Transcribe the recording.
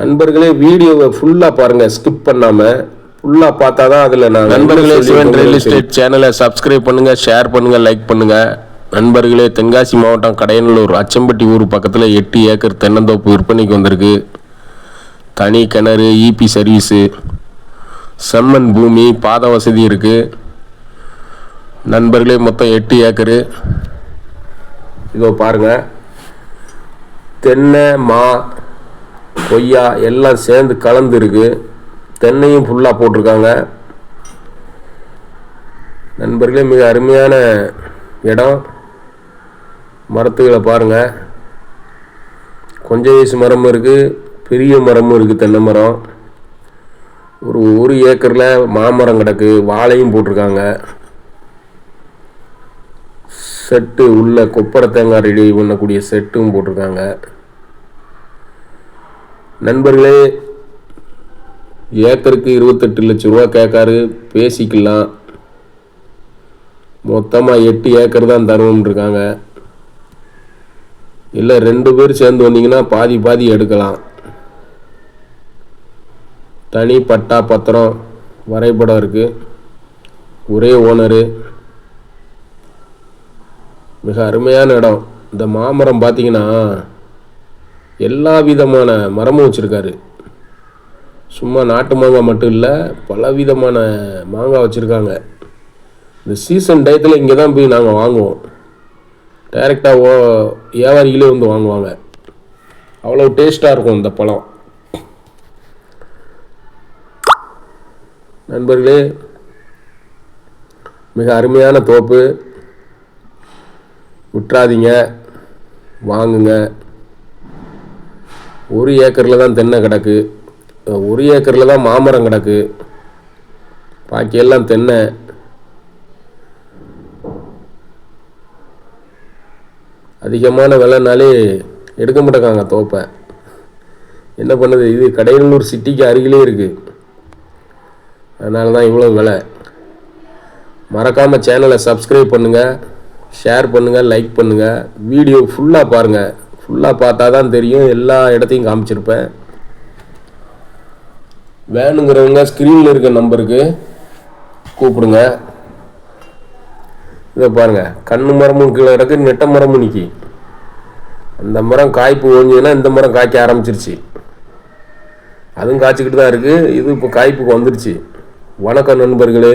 நண்பர்களே வீடியோவை ஃபுல்லாக பாருங்கள் ஸ்கிப் பண்ணாமல் ஃபுல்லாக பார்த்தா தான் அதில் நான் நண்பர்களே சிவன் ரியல் எஸ்டேட் சேனலை சப்ஸ்கிரைப் பண்ணுங்க ஷேர் பண்ணுங்க லைக் பண்ணுங்க. நண்பர்களே தென்காசி மாவட்டம் கடையநல்லூர் அச்சம்பட்டி ஊர் பக்கத்தில் எட்டு ஏக்கர் தென்னந்தோப்பு விற்பனைக்கு வந்திருக்கு. தனி கிணறு இபி சர்வீஸு செம்மண் பூமி பாத வசதி இருக்கு. நண்பர்களே மொத்தம் எட்டு ஏக்கரு. இதோ பாருங்க. தென்னை மா கொய்யா எல்லாம் சேர்ந்து கலந்து இருக்கு தென்னையும் ஃபுல்லாக போட்டிருக்காங்க. நண்பர்களே மிக அருமையான இடம். மரத்துகளை பாருங்க. கொஞ்ச வயசு மரமும் இருக்குது பெரிய மரமும் இருக்குது தென்னை மரம். ஒரு ஒரு ஏக்கரில் மாமரம் கிடக்கு வாழையும் போட்டிருக்காங்க. செட்டு உள்ள கொப்பரை தேங்காய் ரெடி பண்ணக்கூடிய செட்டும் போட்டிருக்காங்க. நண்பர்களே ஏக்கருக்கு இருபத்தெட்டு லட்ச ரூபா கேட்காரு பேசிக்கலாம். மொத்தமாக எட்டு ஏக்கர் தான் தருவோம்னு இருக்காங்க. இல்லை ரெண்டு பேர் சேர்ந்து வந்தீங்கன்னா பாதி பாதி எடுக்கலாம். தனி பட்டா பத்திரம் வரைபடம் இருக்குது ஒரே ஓனரு. மிக அருமையான இடம். இந்த மாமரம் பார்த்தீங்கன்னா எல்லா விதமான மரமும் வச்சுருக்காரு. சும்மா நாட்டு மாங்காய் மட்டும் இல்லை பல விதமான மாங்காய் வச்சுருக்காங்க. இந்த சீசன் டயத்தில் இங்கே தான் போய் நாங்கள் வாங்குவோம். டைரெக்டாக ஓ வியாபாரிகளே வந்து வாங்குவாங்க. அவ்வளோ டேஸ்ட்டாக இருக்கும் இந்த பழம். நண்பர்களே மிக அருமையான தோப்பு. விட்டுறாதீங்க. வாங்குங்க. ஒரு ஏக்கரில் தான் தென்னை கிடக்கு. ஒரு ஏக்கரில் தான் மாமரம் கிடக்கு. பாக்கியெல்லாம் தென்னை. அதிகமான விலைனாலே எடுக்க மாட்டேங்காங்க தோப்பை. என்ன பண்ணுது? இது கடையனூர் சிட்டிக்கு அருகிலே இருக்குது அதனால தான் இவ்வளோ விலை மறக்காமல் சேனலை சப்ஸ்கிரைப் பண்ணுங்கள் ஷேர் பண்ணுங்கள் லைக் பண்ணுங்கள் வீடியோ ஃபுல்லாக பாருங்கள் ஃபுல்லாக பார்த்தா தான் தெரியும். எல்லா இடத்தையும் காமிச்சிருப்பேன். வேணுங்கிறவங்க ஸ்க்ரீனில் இருக்க நம்பருக்கு கூப்பிடுங்க. இதை பாருங்க. கண்ணு மரமும் கீழே கிடக்கு நெட்ட மரமும் நிற்கி அந்த மரம் காய்ப்பு ஓஞ்சதுன்னா இந்த மரம் காய்க்க ஆரம்பிச்சிருச்சு. அதுவும் காய்ச்சிக்கிட்டு தான் இருக்குது இது இப்போ காய்ப்புக்கு வந்துருச்சு. வணக்கம் நண்பர்களே.